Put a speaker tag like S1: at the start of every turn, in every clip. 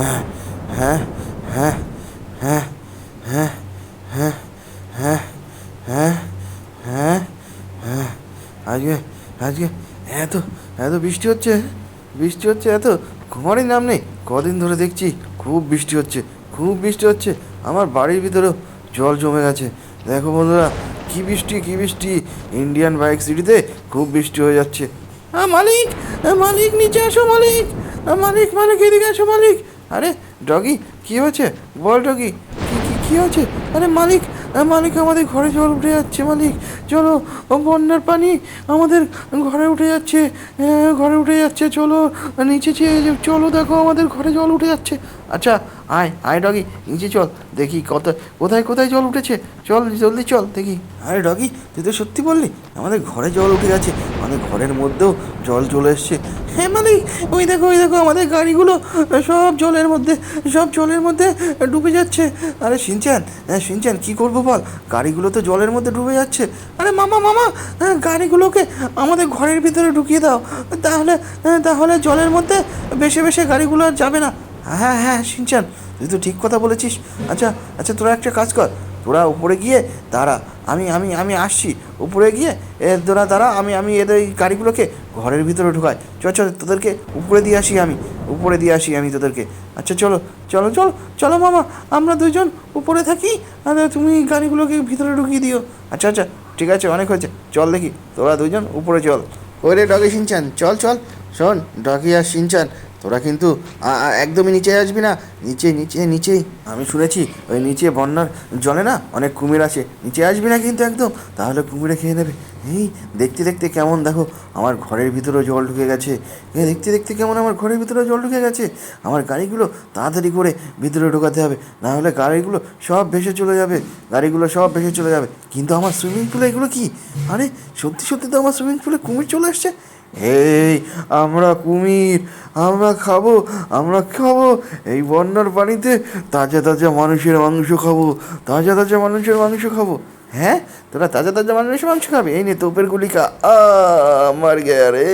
S1: হ্যাঁ হ্যাঁ হ্যাঁ হ্যাঁ হ্যাঁ হ্যাঁ হ্যাঁ হ্যাঁ হ্যাঁ হ্যাঁ আজকে আজকে এত এত বৃষ্টি হচ্ছে বৃষ্টি হচ্ছে এত ঘুমারই নাম নেই, কদিন ধরে দেখছি খুব বৃষ্টি হচ্ছে, খুব বৃষ্টি হচ্ছে, আমার বাড়ির ভিতরেও জল জমে গেছে। দেখো বন্ধুরা, কি বৃষ্টি কি বৃষ্টি ইন্ডিয়ান বাইক সিটিতে খুব বৃষ্টি হয়ে যাচ্ছে। মালিক মালিক, নিচে আসো মালিক মালিক মালিক, এদিকে আসো মালিক। আরে, ডগি, কি হয়েছে? বল ডগি, কি হয়েছে? আরে, মালিক মালিক আমাদের ঘরে জল উঠে যাচ্ছে, মালিক। চলো বন্যার পানি আমাদের ঘরে উঠে যাচ্ছে ঘরে উঠে যাচ্ছে, চলো, নিচে চেয়ে চলো দেখো, আমাদের ঘরে জল উঠে যাচ্ছে। আচ্ছা আয় আয় ডগি, নিচে চল, দেখি কত, কোথায় কোথায় জল উঠেছে? চল, জলদি চল, দেখি। আরে, ডগি, তুই তো সত্যি বললি, আমাদের ঘরে জল উঠে গেছে আমাদের ঘরের মধ্যেও জল চলে এসছে। হ্যাঁ মানে ওই দেখো ওই দেখো আমাদের গাড়িগুলো সব জলের মধ্যে সব জলের মধ্যে ডুবে যাচ্ছে। আরে সিনচান হ্যাঁ সিনচান কী করব বল? গাড়িগুলো তো জলের মধ্যে ডুবে যাচ্ছে। আরে মামা মামা হ্যাঁ, গাড়িগুলোকে আমাদের ঘরের ভিতরে ঢুকিয়ে দাও। তাহলে হ্যাঁ, তাহলে জলের মধ্যে বেশি বেশি গাড়িগুলো আর যাবে না। হ্যাঁ হ্যাঁ সিনচান তুই তো ঠিক কথা বলেছিস। আচ্ছা আচ্ছা তোরা একটা কাজ কর। তোরা উপরে গিয়ে দাঁড়া। আমি আমি আমি আসছি। উপরে গিয়ে এ তোরা দাঁড়া, আমি আমি এদের এই গাড়িগুলোকে ঘরের ভিতরে ঢুকাই। চ চল তোদেরকে উপরে দিয়ে আসি আমি। উপরে দিয়ে আসি আমি তোদেরকে। আচ্ছা চলো চলো চলো চলো মামা, আমরা দুজন উপরে থাকি। আর তুমি গাড়িগুলোকে ভিতরে ঢুকিয়ে দিও। আচ্ছা আচ্ছা ঠিক আছে, অনেক হয়েছে। চল দেখি, তোরা দুজন উপরে চল। ওই ওরে ডগে সিনচান, চল চল, শোন, ডগি আর সিনচান তোরা কিন্তু একদমই নিচে আসবি না। নিচে নিচে নিচেই আমি শুনেছি ওই নিচে বন্যার জলে না অনেক কুমির আছে। নিচে আসবি না কিন্তু একদম। তাহলে কুমিরে খেয়ে নেবে। এই দেখতে দেখতে কেমন দেখো, আমার ঘরের ভিতরেও জল ঢুকে গেছে। এই দেখতে দেখতে কেমন আমার ঘরের ভিতরেও জল ঢুকে গেছে। আমার গাড়িগুলো তাড়াতাড়ি করে ভিতরে ঢোকাতে হবে। না হলে গাড়িগুলো সব ভেসে চলে যাবে। গাড়িগুলো সব ভেসে চলে যাবে। কিন্তু আমার সুইমিং পুলে এগুলো কি? আরে, সত্যি সত্যি তো আমার সুইমিং পুলে কুমির চলে আসছে। এই আমরা কুমির, আমরা খাব আমরা খাব। এই বন্যার পানিতে তাজা তাজা মানুষের মাংস খাব, তাজা তাজা মানুষের মাংস খাব। হ্যাঁ? তোরা তাজা তাজা মানুষের মাংস খাবে? এই নে তোপের গুলি খা মার গে রে।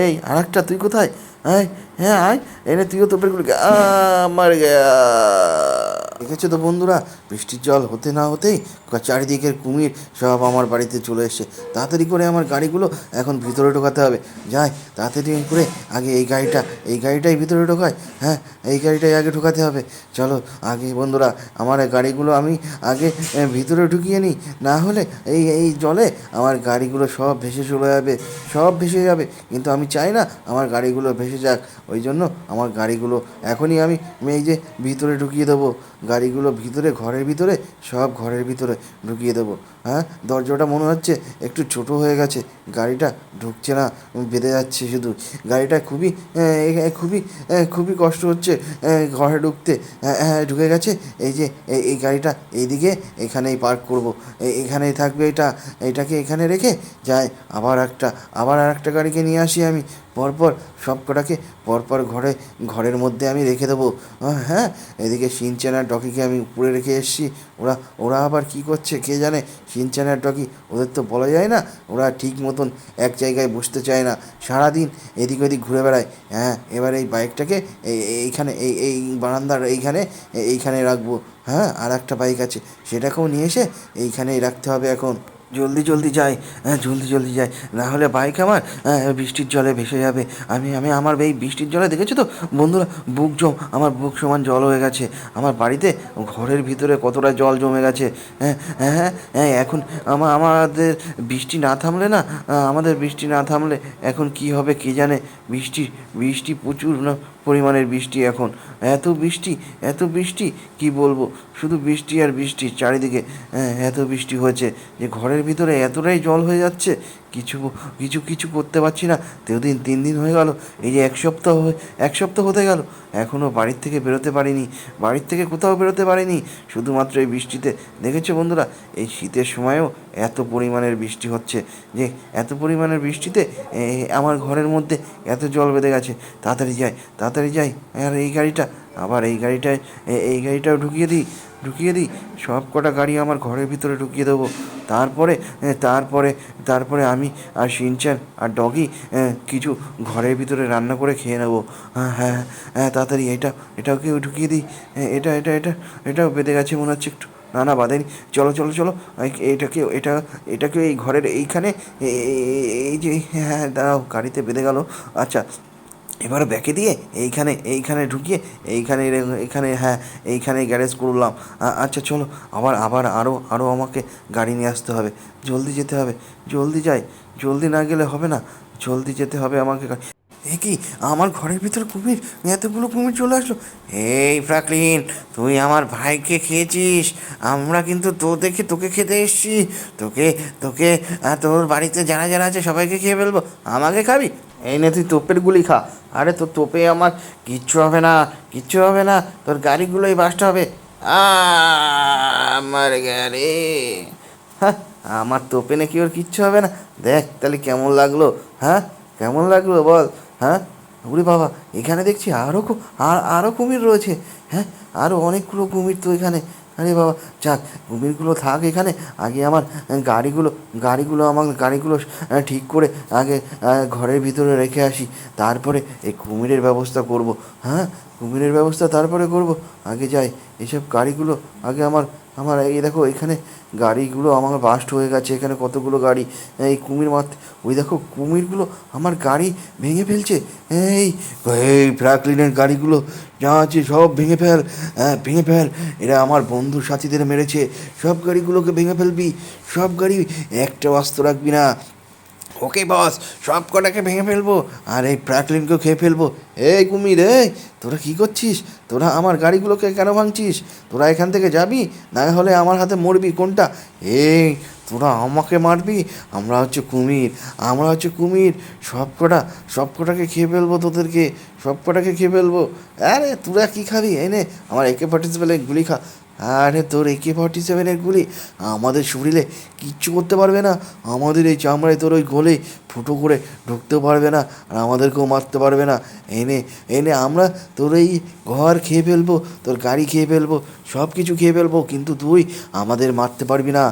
S1: এই আর একটা তুই কোথায়? আয় হ্যাঁ আয়, এনে তুইও তোপের গুলিকা আ মার গেয়া দেখেছ তো বন্ধুরা, বৃষ্টির জল হতে না হতেই চারিদিকের কুমির সব আমার বাড়িতে চলে এসছে। তাড়াতাড়ি করে আমার গাড়িগুলো এখন ভিতরে ঢোকাতে হবে। যাই, তাড়াতাড়ি করে আগে এই গাড়িটা, এই গাড়িটাই ভিতরে ঢোকায়। হ্যাঁ এই গাড়িটাই আগে ঢোকাতে হবে। চলো, আগে বন্ধুরা, আমার গাড়িগুলো আমি আগে ভিতরে ঢুকিয়ে নিই। না হলে এই এই জলে আমার গাড়িগুলো সব ভেসে চলে যাবে, সব ভেসে যাবে। কিন্তু আমি চাই না আমার গাড়িগুলো ভেসে যাক। ওই জন্য আমার গাড়িগুলো এখনই আমি এই যে ভিতরে ঢুকিয়ে দেবো। গাড়িগুলো ভিতরে, ঘরের ভিতরে, সব ঘরের ভিতরে ঢুকিয়ে দেবো। হ্যাঁ? দরজাটা মনে হচ্ছে একটু ছোট হয়ে গেছে। গাড়িটা ঢুকছে না, বেঁধে যাচ্ছে শুধু। গাড়িটা খুবই খুবই খুবই কষ্ট হচ্ছে ঘরে ঢুকতে। হ্যাঁ হ্যাঁ ঢুকে গেছে। এই যে এই- এই গাড়িটা এইদিকে, এখানেই পার্ক করব। এখানেই থাকবে এটা। এটাকে এখানে রেখে যাই। আবার একটা, আবার আর একটা গাড়িকে নিয়ে আসি আমি। পরপর সব কটাকে পরপর ঘরে, ঘরের মধ্যে আমি রেখে দেবো। হ্যাঁ এদিকে সিনচান আর ডকিকে আমি উপরে রেখে এসেছি। ওরা ওরা আবার কি করছে কে জানে? সিনচান আর ডকি, ওদের তো বলা যায় না, ওরা ঠিক মতন এক জায়গায় বসতে চায় না। সারাদিন এদিক ওদিক ঘুরে বেড়ায়। হ্যাঁ এবার এই বাইকটাকে এই- এইখানে, এই এই বারান্দার এইখানে এইখানে রাখব। হ্যাঁ আর একটা বাইক আছে, সেটাকেও নিয়ে এসে এইখানেই রাখতে হবে এখন। জলদি জলদি যাই হ্যাঁ জলদি জলদি যাই। না হলে বাইক আমার হ্যাঁ, বৃষ্টির জলে ভেসে যাবে। আমি আমি আমার এই বৃষ্টির জলে দেখেছ তো? বন্ধুরা বুক জম আমার বুক সমান জল হয়ে গেছে। আমার বাড়িতে ঘরের ভিতরে কতটা জল জমে গেছে হ্যাঁ হ্যাঁ হ্যাঁ হ্যাঁ এখন আমার আমাদের বৃষ্টি না থামলে না আমাদের বৃষ্টি না থামলে এখন কি হবে কে জানে? বৃষ্টি বৃষ্টি প্রচুর না পরিমাণের বৃষ্টি এখন। এত বৃষ্টি এত বৃষ্টি কি বলব? শুধু বৃষ্টি আর বৃষ্টি চারিদিকে হ্যাঁ, এত বৃষ্টি হয়েছে যে ঘরের ভিতরে এতটাই জল হয়ে যাচ্ছে কিছু কিছু কিছু করতে পারছি না। দিন তিন দিন হয়ে গেল, এই যে এক সপ্তাহ এক সপ্তাহ হতে গেল এখনও বাড়ির থেকে বেরোতে পারিনি। বাড়ির থেকে কোথাও বেরোতে পারিনি, শুধুমাত্র এই বৃষ্টিতে। দেখেছ বন্ধুরা, এই শীতের সময়ও এত পরিমাণের বৃষ্টি হচ্ছে যে, এত পরিমাণের বৃষ্টিতে আমার ঘরের মধ্যে এত জল বেঁধে গেছে। তাড়াতাড়ি যাই তাড়াতাড়ি যাই, আর এই গাড়িটা আবার এই গাড়িটায় এই গাড়িটাও ঢুকিয়ে দিই ঢুকিয়ে দিই, সব কটা গাড়ি আমার ঘরের ভিতরে ঢুকিয়ে দেবো। তারপরে তারপরে তারপরে আমি আর সিনচান আর ডগি কিছু ঘরের ভিতরে রান্না করে খেয়ে নেব। হ্যাঁ হ্যাঁ হ্যাঁ তাড়াতাড়ি এটা এটাকে ঢুকিয়ে দিই। এটা এটা এটা, এটাও বেঁধে গেছে মনে হচ্ছে একটু। না না, বাঁধেনি। চলো চলো চলো এটাকে এটা এটাকে এই ঘরের এইখানে এই যে হ্যাঁ দাঁড়াও, গাড়িতে বেঁধে গেল। আচ্ছা এবার ব্যাকে দিয়ে এইখানে এইখানে ঢুকিয়ে এইখানে এইখানে হ্যাঁ এইখানে গ্যারেজ করলাম। আচ্ছা চলো, আবার আবার আরও আরও আমাকে গাড়ি নিয়ে আসতে হবে। জলদি যেতে হবে, জলদি যাই। জলদি না গেলে হবে না। জলদি যেতে হবে আমাকে এ কি, আমার ঘরের ভিতর কুমির? এতগুলো কুমির চলে আসলো। এই ফ্রাকলিন তুই আমার ভাইকে খেয়েছিস। আমরা কিন্তু তো দেখে, তোকে খেতে এসছি। তোকে তোকে তোর বাড়িতে যারা যারা আছে সবাইকে খেয়ে ফেলব। আমাকে খাবি? এই নে, তুই তোপের গুলি খা। আরে তোর তোপে আমার কিচ্ছু হবে না, কিচ্ছু হবে না, তোর গাড়িগুলোই বাসটা হবে। আমার গাড়ি। হ্যাঁ আমার তোপে নাকি ওর কিচ্ছু হবে না। দেখ তাহলে কেমন লাগল হ্যাঁ? কেমন লাগল বল হ্যাঁ? ওরে বাবা, এখানে দেখছি আরও আর আরও কুমির রয়েছে হ্যাঁ? আরও অনেকগুলো কুমির তো এখানে। আরে বাবা, যাক, কুমিরগুলো থাক এখানে। আগে আমার গাড়িগুলো গাড়িগুলো আমার গাড়িগুলো ঠিক করে আগে ঘরের ভিতরে রেখে আসি। তারপরে এই কুমিরের ব্যবস্থা করব। হ্যাঁ কুমিরের ব্যবস্থা তারপরে করব। আগে যাই, এসব গাড়িগুলো আগে আমার আমার এই দেখো, এখানে গাড়িগুলো আমার বাস্ট হয়ে গেছে, এখানে কতগুলো গাড়ি? এই কুমির মাত্র ওই দেখো কুমিরগুলো আমার গাড়ি ভেঙে ফেলছে। এই এই ফ্র্যাকলিনের গাড়িগুলো যা আছে সব ভেঙে ফেল হ্যাঁ ভেঙে ফেল। এরা আমার বন্ধু সাথীদের মেরেছে। সব গাড়িগুলোকে ভেঙে ফেলবি। সব গাড়ি একটা অস্ত্র রাখবি না। ওকে বস, সব কটাকে ভেঙে ফেলব আর এই প্রাকলিনকেও খেয়ে ফেলব। এই কুমির, এই, তোরা কী করছিস? তোরা আমার গাড়িগুলোকে কেন ভাঙছিস? তোরা এখান থেকে যাবি? না হলে আমার হাতে মরবি কোনটা? এই, তোরা আমাকে মারবি? আমরা হচ্ছে কুমির, আমরা হচ্ছে কুমির। সব কটা, সব কটাকে খেয়ে ফেলব তোদেরকে, সব কটাকে খেয়ে ফেলব। আরে, তোরা কী খাবি? এনে আমার একে পার্টিসিপেলের গুলি খা। আরে তোর একে ফর্টি সেভেনের গুলি আমাদের শরীরে কিচ্ছু করতে পারবে না। আমাদের এই চামড়ায় তোর ওই গোলে ফুটো করে ঢুকতেও পারবে না আর আমাদেরকেও মারতে পারবে না। এনে এনে আমরা তোর এই ঘর খেয়ে ফেলব, তোর গাড়ি খেয়ে ফেলব সব কিছু খেয়ে ফেলব, কিন্তু তুই আমাদের মারতে পারবি না।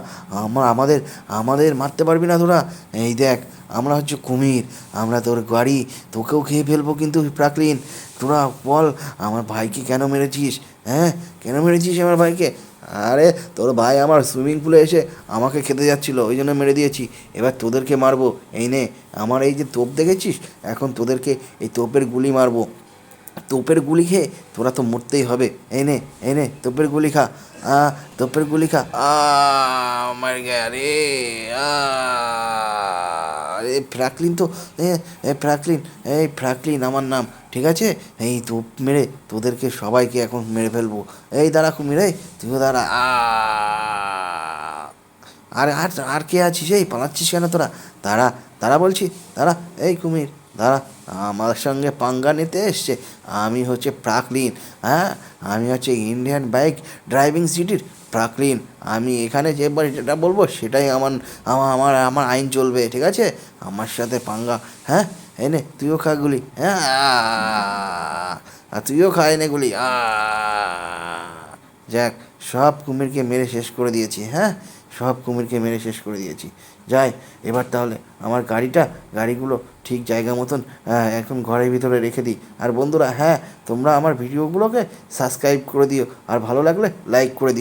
S1: আমার আমাদের আমাদের মারতে পারবি না তোরা। এই দেখ আমরা হচ্ছে কুমির, আমরা তোর গাড়ি, তোকেও খেয়ে ফেলব কিন্তু প্রাকলিন তোরা বল, আমার ভাইকে কেন মেরেছিস? হ্যাঁ? কেন মেরেছিস আমার ভাইকে? আরে, তোর ভাই আমার সুইমিং পুলে এসে আমাকে খেতে যাচ্ছিল, ওই জন্য মেরে দিয়েছি। এবার তোদেরকে মারবো, এই নে, আমার এই যে তোপ দেখেছিস? এখন তোদেরকে এই তোপের গুলি মারবো। তোপের গুলি খেয়ে তোরা তো মরতেই হবে। এই নে এই নে, তোপের গুলি খা। আ, তোপের গুলি খা। আ, আমার রে আরে ফ্র্যাকলিন তো, এ ফ্র্যাকলিন এই ফ্র্যাকলিন আমার নাম, ঠিক আছে? এই তোপ মেরে তোদেরকে সবাইকে এখন মেরে ফেলব। এই দাঁড়া কুমির তুইও দাঁড়া, আ, আর আর আর কে আছিস? এই, পালাচ্ছিস কেন তোরা? দাঁড়া দাঁড়া বলছি, দাঁড়া, এই কুমির, দাঁড়া, আমার সঙ্গে পাঙ্গা নিতে এসছে। আমি হচ্ছে প্রাকলিন হ্যাঁ? আমি হচ্ছে ইন্ডিয়ান বাইক ড্রাইভিং সিটির প্রাকলিন আমি এখানে যে যেটা বলব সেটাই আমার আমার আমার আমার আইন চলবে, ঠিক আছে? আমার সাথে পাঙ্গা হ্যাঁ? এনে তুইও খা গুলি হ্যাঁ? আর তুইও খা এনে গুলি, আ, যাক, সব কুমিরকে মেরে শেষ করে দিয়েছি হ্যাঁ? সব কুমিরকে মেরে শেষ করে দিয়েছি। যাই, এবার তাহলে আমার গাড়িটা, গাড়িগুলো ঠিক জায়গা মতন এখন ঘরের ভিতরে রেখে দিই। আর বন্ধুরা হ্যাঁ তোমরা আমার ভিডিওগুলোকে সাবস্ক্রাইব করে দিও। আর ভালো লাগলে লাইক করে দিও।